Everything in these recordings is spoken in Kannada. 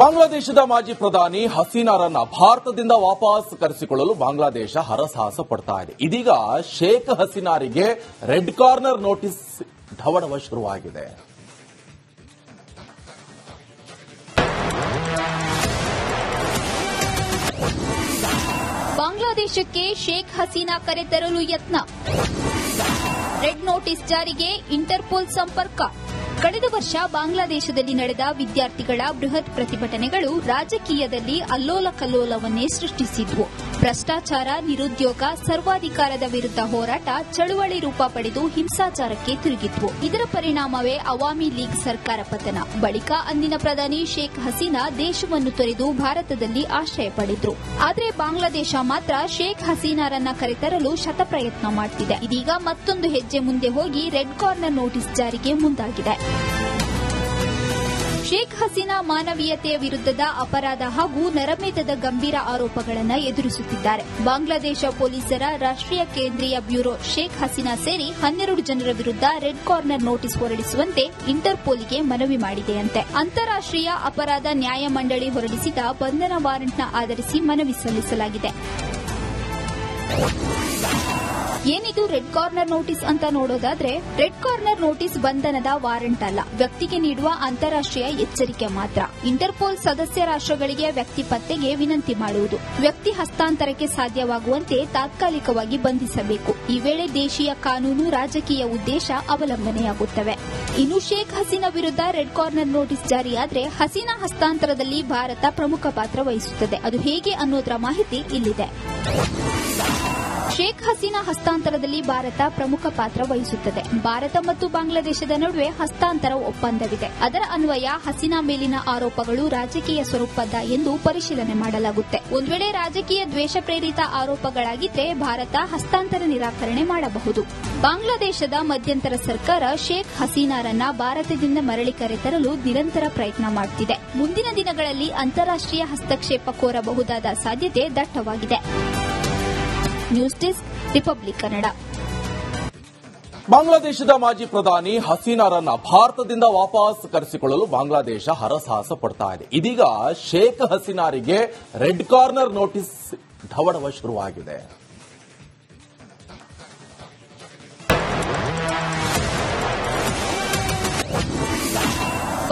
ಬಾಂಗ್ಲಾದೇಶದ ಮಾಜಿ ಪ್ರಧಾನಿ ಹಸೀನಾರನ್ನ ಭಾರತದಿಂದ ವಾಪಸ್ ಕರೆಸಿಕೊಳ್ಳಲು ಬಾಂಗ್ಲಾದೇಶ ಹರಸಾಹಸ ಪಡ್ತಾ ಇದೆ. ಇದೀಗ ಶೇಖ್ ಹಸೀನಾರಿಗೆ ರೆಡ್ ಕಾರ್ನರ್ ನೋಟಿಸ್ ಢವಡವ ಶುರುವಾಗಿದೆ. ಬಾಂಗ್ಲಾದೇಶಕ್ಕೆ ಶೇಖ್ ಹಸೀನಾ ಕರೆತರಲು ಯತ್ನ. ರೆಡ್ ನೋಟಿಸ್ ಜಾರಿಗೆ ಇಂಟರ್ಪೋಲ್ ಸಂಪರ್ಕ. ಕಳೆದ ವರ್ಷ ಬಾಂಗ್ಲಾದೇಶದಲ್ಲಿ ನಡೆದ ವಿದ್ಯಾರ್ಥಿಗಳ ಬೃಹತ್ ಪ್ರತಿಭಟನೆಗಳು ರಾಜಕೀಯದಲ್ಲಿ ಅಲ್ಲೋಲ ಕಲ್ಲೋಲವನ್ನೇ ಸೃಷ್ಟಿಸಿದ್ವು. ಭ್ರಷ್ಟಾಚಾರ, ನಿರುದ್ಯೋಗ, ಸರ್ವಾಧಿಕಾರದ ವಿರುದ್ಧ ಹೋರಾಟ, ಚಳುವಳಿ ರೂಪ ಪಡೆದು ಹಿಂಸಾಚಾರಕ್ಕೆ ತಿರುಗಿದ್ವು. ಇದರ ಪರಿಣಾಮವೇ ಅವಾಮಿ ಲೀಗ್ ಸರ್ಕಾರ ಪತನ. ಬಳಿಕ ಅಂದಿನ ಪ್ರಧಾನಿ ಶೇಖ್ ಹಸೀನಾ ದೇಶವನ್ನು ತೊರೆದು ಭಾರತದಲ್ಲಿ ಆಶ್ರಯ ಪಡೆದ್ರು. ಆದರೆ ಬಾಂಗ್ಲಾದೇಶ ಮಾತ್ರ ಶೇಖ್ ಹಸೀನಾರನ್ನ ಕರೆತರಲು ಶತಪ್ರಯತ್ನ ಮಾಡುತ್ತಿದೆ ಇದೀಗ ಮತ್ತೊಂದು ಹೆಜ್ಜೆ ಮುಂದೆ ಹೋಗಿ ರೆಡ್ ಕಾರ್ನರ್ ನೋಟಿಸ್ ಜಾರಿಗೆ ಮುಂದಾಗಿದೆ. ಶೇಖ್ ಹಸೀನಾ ಮಾನವೀಯತೆಯ ವಿರುದ್ಧದ ಅಪರಾಧ ಹಾಗೂ ನರಮೇಧದ ಗಂಭೀರ ಆರೋಪಗಳನ್ನು ಎದುರಿಸುತ್ತಿದ್ದಾರೆ. ಬಾಂಗ್ಲಾದೇಶ ಪೊಲೀಸರ ರಾಷ್ಟ್ರೀಯ ಕೇಂದ್ರೀಯ ಬ್ಯೂರೋ ಶೇಖ್ ಹಸೀನಾ ಸೇರಿ ಹನ್ನೆರಡು ಜನರ ವಿರುದ್ಧ ರೆಡ್ ಕಾರ್ನರ್ ನೋಟಿಸ್ ಹೊರಡಿಸುವಂತೆ ಇಂಟರ್ಪೋಲ್ಗೆ ಮನವಿ ಮಾಡಿದೆಯಂತೆ. ಅಂತಾರಾಷ್ಟ್ರೀಯ ಅಪರಾಧ ನ್ಯಾಯಮಂಡಳಿ ಹೊರಡಿಸಿದ ಬಂಧನ ವಾರೆಂಟ್ನ ಆಧರಿಸಿ ಮನವಿ ಸಲ್ಲಿಸಲಾಗಿದೆ. ಏನಿದು ರೆಡ್ ಕಾರ್ನರ್ ನೋಟಿಸ್ ಅಂತ ನೋಡೋದಾದ್ರೆ ರೆಡ್ ಕಾರ್ನರ್ ನೋಟಿಸ್ ಬಂಧನದ ವಾರಂಟ್ ಅಲ್ಲ. ವ್ಯಕ್ತಿಗೆ ನೀಡುವ ಅಂತಾರಾಷ್ಟ್ರೀಯ ಎಚ್ಚರಿಕೆ ಮಾತ್ರ. ಇಂಟರ್ಪೋಲ್ ಸದಸ್ಯ ರಾಷ್ಟ್ರಗಳಿಗೆ ವ್ಯಕ್ತಿ ಪತ್ತೆಗೆ ವಿನಂತಿ ಮಾಡುವುದು. ವ್ಯಕ್ತಿ ಹಸ್ತಾಂತರಕ್ಕೆ ಸಾಧ್ಯವಾಗುವಂತೆ ತಾತ್ಕಾಲಿಕವಾಗಿ ಬಂಧಿಸಬೇಕು. ಈ ವೇಳೆ ದೇಶೀಯ ಕಾನೂನು, ರಾಜಕೀಯ ಉದ್ದೇಶ ಅವಲಂಬನೆಯಾಗುತ್ತವೆ. ಇನ್ನು ಶೇಖ್ ಹಸೀನಾ ವಿರುದ್ಧ ರೆಡ್ ಕಾರ್ನರ್ ನೋಟಿಸ್ ಜಾರಿಯಾದರೆ ಹಸೀನಾ ಹಸ್ತಾಂತರದಲ್ಲಿ ಭಾರತ ಪ್ರಮುಖ ಪಾತ್ರ ವಹಿಸುತ್ತದೆ. ಅದು ಹೇಗೆ ಅನ್ನೋದರ ಮಾಹಿತಿ ಇಲ್ಲಿದೆ. ಶೇಖ್ ಹಸೀನಾ ಹಸ್ತಾಂತರದಲ್ಲಿ ಭಾರತ ಪ್ರಮುಖ ಪಾತ್ರ ವಹಿಸುತ್ತದೆ. ಭಾರತ ಮತ್ತು ಬಾಂಗ್ಲಾದೇಶದ ನಡುವೆ ಹಸ್ತಾಂತರ ಒಪ್ಪಂದವಿದೆ. ಅದರ ಅನ್ವಯ ಹಸೀನಾ ಮೇಲಿನ ಆರೋಪಗಳು ರಾಜಕೀಯ ಸ್ವರೂಪದ ಎಂದು ಪರಿಶೀಲನೆ ಮಾಡಲಾಗುತ್ತೆ. ಒಂದು ವೇಳೆ ರಾಜಕೀಯ ದ್ವೇಷ ಪ್ರೇರಿತ ಆರೋಪಗಳಾಗಿದ್ದರೆ ಭಾರತ ಹಸ್ತಾಂತರ ನಿರಾಕರಣೆ ಮಾಡಬಹುದು. ಬಾಂಗ್ಲಾದೇಶದ ಮಧ್ಯಂತರ ಸರ್ಕಾರ ಶೇಖ್ ಹಸೀನಾರನ್ನ ಭಾರತದಿಂದ ಮರಳಿ ಕರೆತರಲು ನಿರಂತರ ಪ್ರಯತ್ನ ಮಾಡುತ್ತಿದೆ ಮುಂದಿನ ದಿನಗಳಲ್ಲಿ ಅಂತಾರಾಷ್ಟ್ರೀಯ ಹಸ್ತಕ್ಷೇಪ ಕೋರಬಹುದಾದ ಸಾಧ್ಯತೆ ದಟ್ಟವಾಗಿದೆ. News desk Republic Kannada. ಬಾಂಗ್ಲಾದೇಶದ ಮಾಜಿ ಪ್ರಧಾನಿ ಹಸೀನಾರನ್ನ ಭಾರತದಿಂದ ವಾಪಸ್ ಕರೆಸಿಕೊಳ್ಳಲು ಬಾಂಗ್ಲಾದೇಶ ಹರಸಾಹಸ ಪಡ್ತಾ ಇದೆ. ಇದೀಗ ಶೇಖ್ ಹಸೀನಾರಿಗೆ ರೆಡ್ ಕಾರ್ನರ್ ನೋಟಿಸ್ ಧವಡವ ಶುರುವಾಗಿದೆ.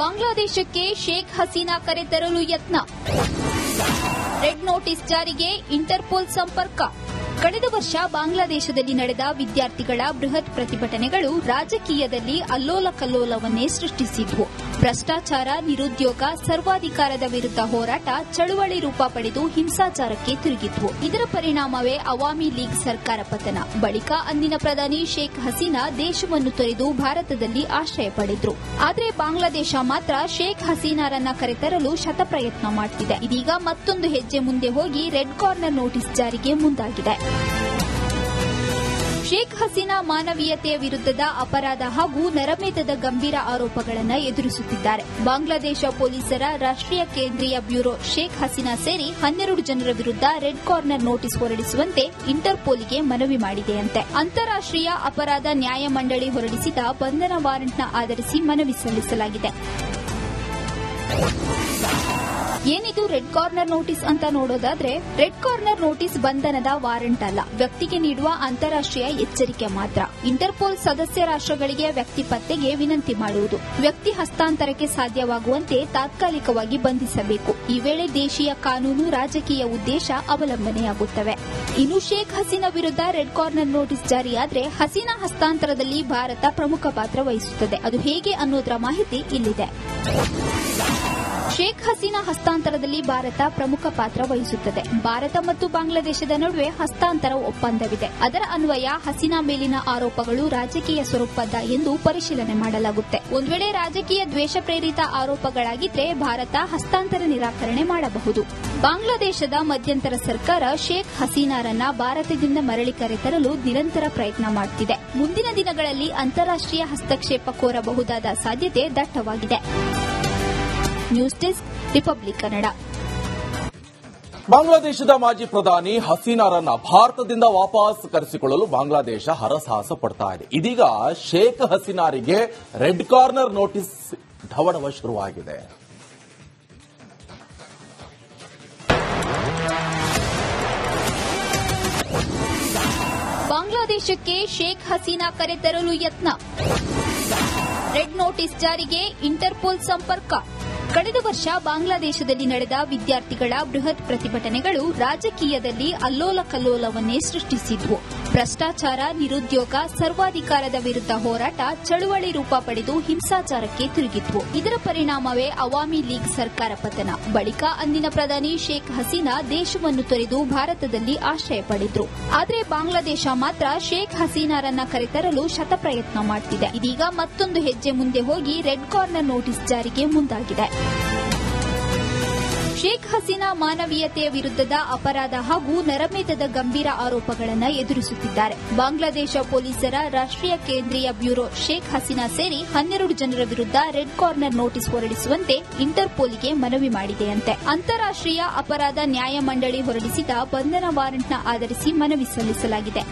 ಬಾಂಗ್ಲಾದೇಶಕ್ಕೆ ಶೇಖ್ ಹಸೀನಾ ಕರೆತರಲು ಯತ್ನ. ರೆಡ್ ನೋಟಿಸ್ ಜಾರಿಗೆ ಇಂಟರ್ಪೋಲ್ ಸಂಪರ್ಕ. ಕಳೆದ ವರ್ಷ ಬಾಂಗ್ಲಾದೇಶದಲ್ಲಿ ನಡೆದ ವಿದ್ಯಾರ್ಥಿಗಳ ಬೃಹತ್ ಪ್ರತಿಭಟನೆಗಳು ರಾಜಕೀಯದಲ್ಲಿ ಅಲ್ಲೋಲ ಕಲ್ಲೋಲವನ್ನೇ ಸೃಷ್ಟಿಸಿದ್ವು. ಭ್ರಷ್ಟಾಚಾರ, ನಿರುದ್ಯೋಗ, ಸರ್ವಾಧಿಕಾರದ ವಿರುದ್ಧ ಹೋರಾಟ, ಚಳುವಳಿ ರೂಪ ಪಡೆದು ಹಿಂಸಾಚಾರಕ್ಕೆ ತಿರುಗಿದ್ವು. ಇದರ ಪರಿಣಾಮವೇ ಅವಾಮಿ ಲೀಗ್ ಸರ್ಕಾರ ಪತನ. ಬಳಿಕ ಅಂದಿನ ಪ್ರಧಾನಿ ಶೇಖ್ ಹಸೀನಾ ದೇಶವನ್ನು ತೊರೆದು ಭಾರತದಲ್ಲಿ ಆಶ್ರಯ ಪಡೆದ್ರು. ಆದರೆ ಬಾಂಗ್ಲಾದೇಶ ಮಾತ್ರ ಶೇಖ್ ಹಸೀನಾರನ್ನ ಕರೆತರಲು ಶತಪ್ರಯತ್ನ ಮಾಡುತ್ತಿದೆ ಇದೀಗ ಮತ್ತೊಂದು ಹೆಜ್ಜೆ ಮುಂದೆ ಹೋಗಿ ರೆಡ್ ಕಾರ್ನರ್ ನೋಟಿಸ್ ಜಾರಿಗೆ ಮುಂದಾಗಿದೆ. ಶೇಖ್ ಹಸೀನಾ ಮಾನವೀಯತೆಯ ವಿರುದ್ಧದ ಅಪರಾಧ ಹಾಗೂ ನರಮೇಧದ ಗಂಭೀರ ಆರೋಪಗಳನ್ನು ಎದುರಿಸುತ್ತಿದ್ದಾರೆ. ಬಾಂಗ್ಲಾದೇಶ ಪೊಲೀಸರ ರಾಷ್ಟ್ರೀಯ ಕೇಂದ್ರೀಯ ಬ್ಯೂರೋ ಶೇಖ್ ಹಸೀನಾ ಸೇರಿ ಹನ್ನೆರಡು ಜನರ ವಿರುದ್ಧ ರೆಡ್ ಕಾರ್ನರ್ ನೋಟಿಸ್ ಹೊರಡಿಸುವಂತೆ ಇಂಟರ್ಪೋಲ್ಗೆ ಮನವಿ ಮಾಡಿದೆಯಂತೆ. ಅಂತಾರಾಷ್ಟೀಯ ಅಪರಾಧ ನ್ಯಾಯಮಂಡಳಿ ಹೊರಡಿಸಿದ ಬಂಧನ ವಾರೆಂಟ್ನ ಆಧರಿಸಿ ಮನವಿ ಸಲ್ಲಿಸಲಾಗಿದೆ. ಏನಿದು ರೆಡ್ ಕಾರ್ನರ್ ನೋಟಿಸ್ ಅಂತ ನೋಡೋದಾದ್ರೆ, ರೆಡ್ ಕಾರ್ನರ್ ನೋಟಿಸ್ ಬಂಧನದ ವಾರಂಟ್ ಅಲ್ಲ. ವ್ಯಕ್ತಿಗೆ ನೀಡುವ ಅಂತಾರಾಷ್ಟ್ರೀಯ ಎಚ್ಚರಿಕೆ ಮಾತ್ರ. ಇಂಟರ್ಪೋಲ್ ಸದಸ್ಯ ರಾಷ್ಟ್ರಗಳಿಗೆ ವ್ಯಕ್ತಿ ಪತ್ತೆಗೆ ವಿನಂತಿ ಮಾಡುವುದು. ವ್ಯಕ್ತಿ ಹಸ್ತಾಂತರಕ್ಕೆ ಸಾಧ್ಯವಾಗುವಂತೆ ತಾತ್ಕಾಲಿಕವಾಗಿ ಬಂಧಿಸಬೇಕು. ಈ ವೇಳೆ ದೇಶೀಯ ಕಾನೂನು, ರಾಜಕೀಯ ಉದ್ದೇಶ ಅವಲಂಬನೆಯಾಗುತ್ತವೆ. ಇನ್ನು ಶೇಖ್ ಹಸೀನಾ ವಿರುದ್ಧ ರೆಡ್ ಕಾರ್ನರ್ ನೋಟಿಸ್ ಜಾರಿಯಾದ್ರೆ, ಹಸೀನಾ ಹಸ್ತಾಂತರದಲ್ಲಿ ಭಾರತ ಪ್ರಮುಖ ಪಾತ್ರ ವಹಿಸುತ್ತದೆ. ಅದು ಹೇಗೆ ಅನ್ನೋದರ ಮಾಹಿತಿ ಇಲ್ಲಿದೆ. ಶೇಖ್ ಹಸೀನಾ ಹಸ್ತಾಂತರದಲ್ಲಿ ಭಾರತ ಪ್ರಮುಖ ಪಾತ್ರ ವಹಿಸುತ್ತದೆ. ಭಾರತ ಮತ್ತು ಬಾಂಗ್ಲಾದೇಶದ ನಡುವೆ ಹಸ್ತಾಂತರ ಒಪ್ಪಂದವಿದೆ. ಅದರ ಅನ್ವಯ ಹಸೀನಾ ಮೇಲಿನ ಆರೋಪಗಳು ರಾಜಕೀಯ ಸ್ವರೂಪದ ಎಂದು ಪರಿಶೀಲನೆ ಮಾಡಲಾಗುತ್ತೆ. ಒಂದು ವೇಳೆ ರಾಜಕೀಯ ದ್ವೇಷ ಪ್ರೇರಿತ ಆರೋಪಗಳಾಗಿದ್ರೆ ಭಾರತ ಹಸ್ತಾಂತರ ನಿರಾಕರಣೆ ಮಾಡಬಹುದು. ಬಾಂಗ್ಲಾದೇಶದ ಮಧ್ಯಂತರ ಸರ್ಕಾರ ಶೇಖ್ ಹಸೀನಾರನ್ನ ಭಾರತದಿಂದ ಮರಳಿ ಕರೆತರಲು ನಿರಂತರ ಪ್ರಯತ್ನ ಮಾಡುತ್ತಿದೆ ಮುಂದಿನ ದಿನಗಳಲ್ಲಿ ಅಂತಾರಾಷ್ಟ್ರೀಯ ಹಸ್ತಕ್ಷೇಪ ಕೋರಬಹುದಾದ ಸಾಧ್ಯತೆ ದಟ್ಟವಾಗಿದೆ. News desk Republic Kannada. ಬಾಂಗ್ಲಾದೇಶದ ಮಾಜಿ ಪ್ರಧಾನಿ ಹಸೀನಾರನ್ನ ಭಾರತದಿಂದ ವಾಪಸ್ ಕರೆಸಿಕೊಳ್ಳಲು ಬಾಂಗ್ಲಾದೇಶ ಹರಸಾಹಸ ಪಡ್ತಾ ಇದೆ. ಇದೀಗ ಶೇಖ್ ಹಸೀನಾರಿಗೆ ರೆಡ್ ಕಾರ್ನರ್ ನೋಟಿಸ್ ಢವಡವ ಶುರುವಾಗಿದೆ. ಬಾಂಗ್ಲಾದೇಶಕ್ಕೆ ಶೇಖ್ ಹಸೀನಾ ಕರೆತರಲು ಯತ್ನ. ರೆಡ್ ನೋಟಿಸ್ ಜಾರಿಗೆ ಇಂಟರ್ಪೋಲ್ ಸಂಪರ್ಕ. ಕಳೆದ ವರ್ಷ ಬಾಂಗ್ಲಾದೇಶದಲ್ಲಿ ನಡೆದ ವಿದ್ಯಾರ್ಥಿಗಳ ಬೃಹತ್ ಪ್ರತಿಭಟನೆಗಳು ರಾಜಕೀಯದಲ್ಲಿ ಅಲ್ಲೋಲ ಕಲ್ಲೋಲವನ್ನೇ ಸೃಷ್ಟಿಸಿದ್ವು. ಭ್ರಷ್ಟಾಚಾರ, ನಿರುದ್ಯೋಗ, ಸರ್ವಾಧಿಕಾರದ ವಿರುದ್ಧ ಹೋರಾಟ ಚಳುವಳಿ ರೂಪ ಪಡೆದು ಹಿಂಸಾಚಾರಕ್ಕೆ ತಿರುಗಿತ್ತು. ಇದರ ಪರಿಣಾಮವೇ ಅವಾಮಿ ಲೀಗ್ ಸರ್ಕಾರ ಪತನ. ಬಳಿಕ ಅಂದಿನ ಪ್ರಧಾನಿ ಶೇಖ್ ಹಸೀನಾ ದೇಶವನ್ನು ತೊರೆದು ಭಾರತದಲ್ಲಿ ಆಶ್ರಯ ಪಡೆದ್ರು. ಆದರೆ ಬಾಂಗ್ಲಾದೇಶ ಮಾತ್ರ ಶೇಖ್ ಹಸೀನಾರನ್ನ ಕರೆತರಲು ಶತಪ್ರಯತ್ನ ಮಾಡ್ತಿದೆ. ಇದೀಗ ಮತ್ತೊಂದು ಹೆಜ್ಜೆ ಮುಂದೆ ಹೋಗಿ ರೆಡ್ ಕಾರ್ನರ್ ನೋಟಿಸ್ ಜಾರಿಗೆ ಮುಂದಾಗಿದೆ. ಶೇಖ್ ಹಸೀನಾ ಮಾನವೀಯತೆಯ ವಿರುದ್ಧದ ಅಪರಾಧ ಹಾಗೂ ನರಮೇಧದ ಗಂಭೀರ ಆರೋಪಗಳನ್ನು ಎದುರಿಸುತ್ತಿದ್ದಾರೆ. ಬಾಂಗ್ಲಾದೇಶ ಪೊಲೀಸರ ರಾಷ್ಟ್ರೀಯ ಕೇಂದ್ರೀಯ ಬ್ಯೂರೋ ಶೇಖ್ ಹಸೀನಾ ಸೇರಿ ಹನ್ನೆರಡು ಜನರ ವಿರುದ್ಧ ರೆಡ್ ಕಾರ್ನರ್ ನೋಟಿಸ್ ಹೊರಡಿಸುವಂತೆ ಇಂಟರ್ಪೋಲ್ಗೆ ಮನವಿ ಮಾಡಿದೆಯಂತೆ. ಅಂತಾರಾಷ್ಟೀಯ ಅಪರಾಧ ನ್ಯಾಯಮಂಡಳಿ ಹೊರಡಿಸಿದ ಬಂಧನ ವಾರೆಂಟ್ನ ಆಧರಿಸಿ ಮನವಿ ಸಲ್ಲಿಸಲಾಗಿದೆ.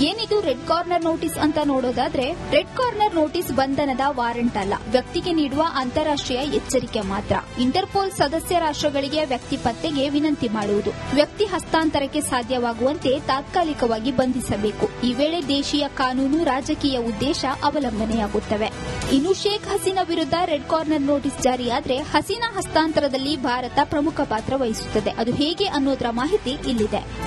ಏನಿದು ರೆಡ್ ಕಾರ್ನರ್ ನೋಟಿಸ್ ಅಂತ ನೋಡೋದಾದ್ರೆ, ರೆಡ್ ಕಾರ್ನರ್ ನೋಟಿಸ್ ಬಂಧನದ ವಾರಂಟ್ ಅಲ್ಲ. ವ್ಯಕ್ತಿಗೆ ನೀಡುವ ಅಂತಾರಾಷ್ಟೀಯ ಎಚ್ಚರಿಕೆ ಮಾತ್ರ. ಇಂಟರ್ಪೋಲ್ ಸದಸ್ಯ ರಾಷ್ಟ್ರಗಳಿಗೆ ವ್ಯಕ್ತಿ ಪತ್ತೆಗೆ ವಿನಂತಿ ಮಾಡುವುದು. ವ್ಯಕ್ತಿ ಹಸ್ತಾಂತರಕ್ಕೆ ಸಾಧ್ಯವಾಗುವಂತೆ ತಾತ್ಕಾಲಿಕವಾಗಿ ಬಂಧಿಸಬೇಕು. ಈ ವೇಳೆ ದೇಶೀಯ ಕಾನೂನು, ರಾಜಕೀಯ ಉದ್ದೇಶ ಅವಲಂಬನೆಯಾಗುತ್ತವೆ. ಇನ್ನು ಶೇಖ್ ಹಸೀನಾ ವಿರುದ್ಧ ರೆಡ್ ಕಾರ್ನರ್ ನೋಟಿಸ್ ಜಾರಿಯಾದ್ರೆ, ಹಸೀನಾ ಹಸ್ತಾಂತರದಲ್ಲಿ ಭಾರತ ಪ್ರಮುಖ ಪಾತ್ರ ವಹಿಸುತ್ತದೆ. ಅದು ಹೇಗೆ ಅನ್ನೋದರ ಮಾಹಿತಿ ಇಲ್ಲಿದೆ.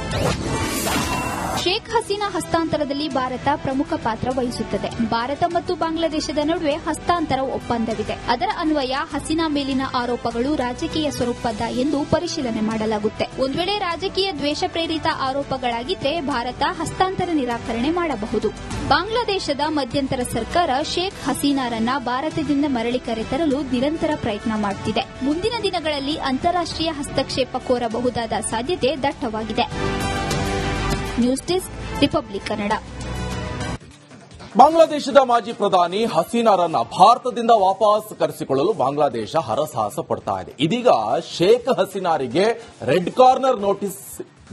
ಶೇಖ್ ಹಸೀನಾ ಹಸ್ತಾಂತರದಲ್ಲಿ ಭಾರತ ಪ್ರಮುಖ ಪಾತ್ರ ವಹಿಸುತ್ತದೆ. ಭಾರತ ಮತ್ತು ಬಾಂಗ್ಲಾದೇಶದ ನಡುವೆ ಹಸ್ತಾಂತರ ಒಪ್ಪಂದವಿದೆ. ಅದರ ಅನ್ವಯ ಹಸೀನಾ ಮೇಲಿನ ಆರೋಪಗಳು ರಾಜಕೀಯ ಸ್ವರೂಪದ ಎಂದು ಪರಿಶೀಲನೆ ಮಾಡಲಾಗುತ್ತೆ. ಒಂದು ವೇಳೆ ರಾಜಕೀಯ ದ್ವೇಷ ಪ್ರೇರಿತ ಆರೋಪಗಳಾಗಿದ್ದರೆ ಭಾರತ ಹಸ್ತಾಂತರ ನಿರಾಕರಣೆ ಮಾಡಬಹುದು. ಬಾಂಗ್ಲಾದೇಶದ ಮಧ್ಯಂತರ ಸರ್ಕಾರ ಶೇಖ್ ಹಸೀನಾರನ್ನ ಭಾರತದಿಂದ ಮರಳಿ ಕರೆತರಲು ನಿರಂತರ ಪ್ರಯತ್ನ ಮಾಡುತ್ತಿದೆ ಮುಂದಿನ ದಿನಗಳಲ್ಲಿ ಅಂತಾರಾಷ್ಟೀಯ ಹಸ್ತಕ್ಷೇಪ ಕೋರಬಹುದಾದ ಸಾಧ್ಯತೆ ದಟ್ಟವಾಗಿದೆ. News desk Republic Kannada. ಬಾಂಗ್ಲಾದೇಶದ ಮಾಜಿ ಪ್ರಧಾನಿ ಹಸೀನಾರನ್ನ ಭಾರತದಿಂದ ವಾಪಸ್ ಕರೆಸಿಕೊಳ್ಳಲು ಬಾಂಗ್ಲಾದೇಶ ಹರಸಾಹಸ ಪಡ್ತಾ ಇದೆ. ಇದೀಗ ಶೇಖ್ ಹಸೀನಾರಿಗೆ ರೆಡ್ ಕಾರ್ನರ್ ನೋಟಿಸ್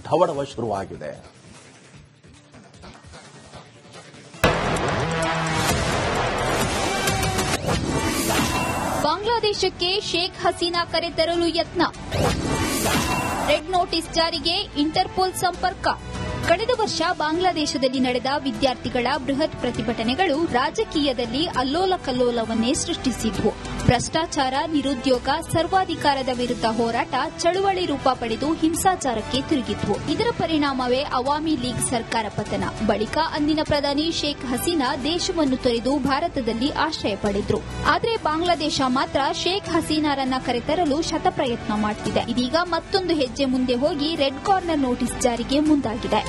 ಧವಡವ ಶುರುವಾಗಿದೆ. ಬಾಂಗ್ಲಾದೇಶಕ್ಕೆ ಶೇಖ್ ಹಸೀನಾ ಕರೆತರಲು ಯತ್ನ. ರೆಡ್ ನೋಟಿಸ್ ಜಾರಿಗೆ ಇಂಟರ್ಪೋಲ್ ಸಂಪರ್ಕ. ಕಳೆದ ವರ್ಷ ಬಾಂಗ್ಲಾದೇಶದಲ್ಲಿ ನಡೆದ ವಿದ್ಯಾರ್ಥಿಗಳ ಬೃಹತ್ ಪ್ರತಿಭಟನೆಗಳು ರಾಜಕೀಯದಲ್ಲಿ ಅಲ್ಲೋಲ ಕಲ್ಲೋಲವನ್ನೇ ಸೃಷ್ಟಿಸಿದ್ವು. ಭ್ರಷ್ಟಾಚಾರ ನಿರುದ್ಯೋಗ ಸರ್ವಾಧಿಕಾರದ ವಿರುದ್ಧ ಹೋರಾಟ ಚಳುವಳಿ ರೂಪ ಪಡೆದು ಹಿಂಸಾಚಾರಕ್ಕೆ ತಿರುಗಿದ್ವು. ಇದರ ಪರಿಣಾಮವೇ ಅವಾಮಿ ಲೀಗ್ ಸರ್ಕಾರ ಪತನ. ಬಳಿಕ ಅಂದಿನ ಪ್ರಧಾನಿ ಶೇಖ್ ಹಸೀನಾ ದೇಶವನ್ನು ತೊರೆದು ಭಾರತದಲ್ಲಿ ಆಶ್ರಯ ಪಡೆದ್ರು. ಆದರೆ ಬಾಂಗ್ಲಾದೇಶ ಮಾತ್ರ ಶೇಖ್ ಹಸೀನಾರನ್ನ ಕರೆತರಲು ಶತಪ್ರಯತ್ನ ಮಾಡುತ್ತಿದೆ ಇದೀಗ ಮತ್ತೊಂದು ಹೆಜ್ಜೆ ಮುಂದೆ ಹೋಗಿ ರೆಡ್ ಕಾರ್ನರ್ ನೋಟಿಸ್ ಜಾರಿಗೆ ಮುಂದಾಗಿದೆ.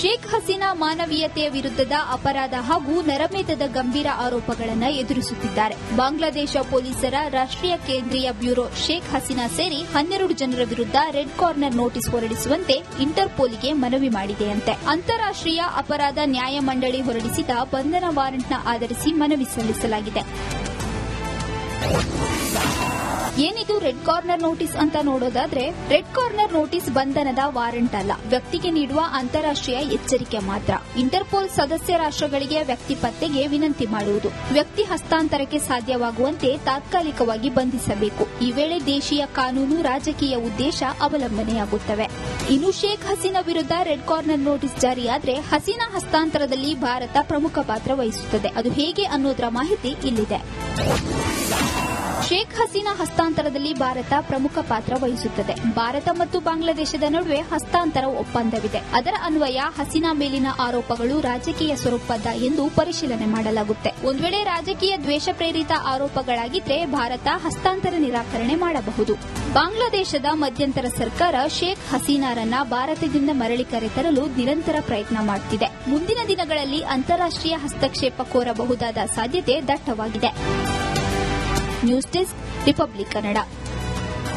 ಶೇಖ್ ಹಸೀನಾ ಮಾನವೀಯತೆಯ ವಿರುದ್ಧದ ಅಪರಾಧ ಹಾಗೂ ನರಮೇಧದ ಗಂಭೀರ ಆರೋಪಗಳನ್ನು ಎದುರಿಸುತ್ತಿದ್ದಾರೆ. ಬಾಂಗ್ಲಾದೇಶ ಪೊಲೀಸರ ರಾಷ್ಟ್ರೀಯ ಕೇಂದ್ರೀಯ ಬ್ಯೂರೋ ಶೇಖ್ ಹಸೀನಾ ಸೇರಿ ಹನ್ನೆರಡು ಜನರ ವಿರುದ್ಧ ರೆಡ್ ಕಾರ್ನರ್ ನೋಟಿಸ್ ಹೊರಡಿಸುವಂತೆ ಇಂಟರ್ಪೋಲ್ಗೆ ಮನವಿ ಮಾಡಿದೆಯಂತೆ. ಅಂತಾರಾಷ್ಟೀಯ ಅಪರಾಧ ನ್ಯಾಯಮಂಡಳಿ ಹೊರಡಿಸಿದ ಬಂಧನ ವಾರೆಂಟ್ನ ಆಧರಿಸಿ ಮನವಿ ಸಲ್ಲಿಸಲಾಗಿದೆ. ಏನಿದು ರೆಡ್ ಕಾರ್ನರ್ ನೋಟಿಸ್ ಅಂತ ನೋಡೋದಾದ್ರೆ ರೆಡ್ ಕಾರ್ನರ್ ನೋಟಿಸ್ ಬಂಧನದ ವಾರಂಟ್ ಅಲ್ಲ. ವ್ಯಕ್ತಿಗೆ ನೀಡುವ ಅಂತಾರಾಷ್ಟೀಯ ಎಚ್ಚರಿಕೆ ಮಾತ್ರ. ಇಂಟರ್ಪೋಲ್ ಸದಸ್ಯ ರಾಷ್ಟ್ರಗಳಿಗೆ ವ್ಯಕ್ತಿ ಪತ್ತೆಗೆ ವಿನಂತಿ ಮಾಡುವುದು. ವ್ಯಕ್ತಿ ಹಸ್ತಾಂತರಕ್ಕೆ ಸಾಧ್ಯವಾಗುವಂತೆ ತಾತ್ಕಾಲಿಕವಾಗಿ ಬಂಧಿಸಬೇಕು. ಈ ವೇಳೆ ದೇಶೀಯ ಕಾನೂನು, ರಾಜಕೀಯ ಉದ್ದೇಶ ಅವಲಂಬನೆಯಾಗುತ್ತವೆ. ಇನ್ನು ಶೇಖ್ ಹಸೀನಾ ವಿರುದ್ಧ ರೆಡ್ ಕಾರ್ನರ್ ನೋಟಿಸ್ ಜಾರಿಯಾದರೆ ಹಸೀನಾ ಹಸ್ತಾಂತರದಲ್ಲಿ ಭಾರತ ಪ್ರಮುಖ ಪಾತ್ರ ವಹಿಸುತ್ತದೆ. ಅದು ಹೇಗೆ ಅನ್ನೋದರ ಮಾಹಿತಿ ಇಲ್ಲಿದೆ. ಶೇಖ್ ಹಸೀನಾ ಹಸ್ತಾಂತರದಲ್ಲಿ ಭಾರತ ಪ್ರಮುಖ ಪಾತ್ರ ವಹಿಸುತ್ತದೆ. ಭಾರತ ಮತ್ತು ಬಾಂಗ್ಲಾದೇಶದ ನಡುವೆ ಹಸ್ತಾಂತರ ಒಪ್ಪಂದವಿದೆ. ಅದರ ಅನ್ವಯ ಹಸೀನಾ ಮೇಲಿನ ಆರೋಪಗಳು ರಾಜಕೀಯ ಸ್ವರೂಪದ ಎಂದು ಪರಿಶೀಲನೆ ಮಾಡಲಾಗುತ್ತೆ. ಒಂದು ವೇಳೆ ರಾಜಕೀಯ ದ್ವೇಷ ಪ್ರೇರಿತ ಆರೋಪಗಳಾಗಿದ್ದರೆ ಭಾರತ ಹಸ್ತಾಂತರ ನಿರಾಕರಣೆ ಮಾಡಬಹುದು. ಬಾಂಗ್ಲಾದೇಶದ ಮಧ್ಯಂತರ ಸರ್ಕಾರ ಶೇಖ್ ಹಸೀನಾರನ್ನ ಭಾರತದಿಂದ ಮರಳಿ ಕರೆತರಲು ನಿರಂತರ ಪ್ರಯತ್ನ ಮಾಡುತ್ತಿದೆ ಮುಂದಿನ ದಿನಗಳಲ್ಲಿ ಅಂತಾರಾಷ್ಟೀಯ ಹಸ್ತಕ್ಷೇಪ ಕೋರಬಹುದಾದ ಸಾಧ್ಯತೆ ದಟ್ಟವಾಗಿದೆ. News desk Republic Kannada.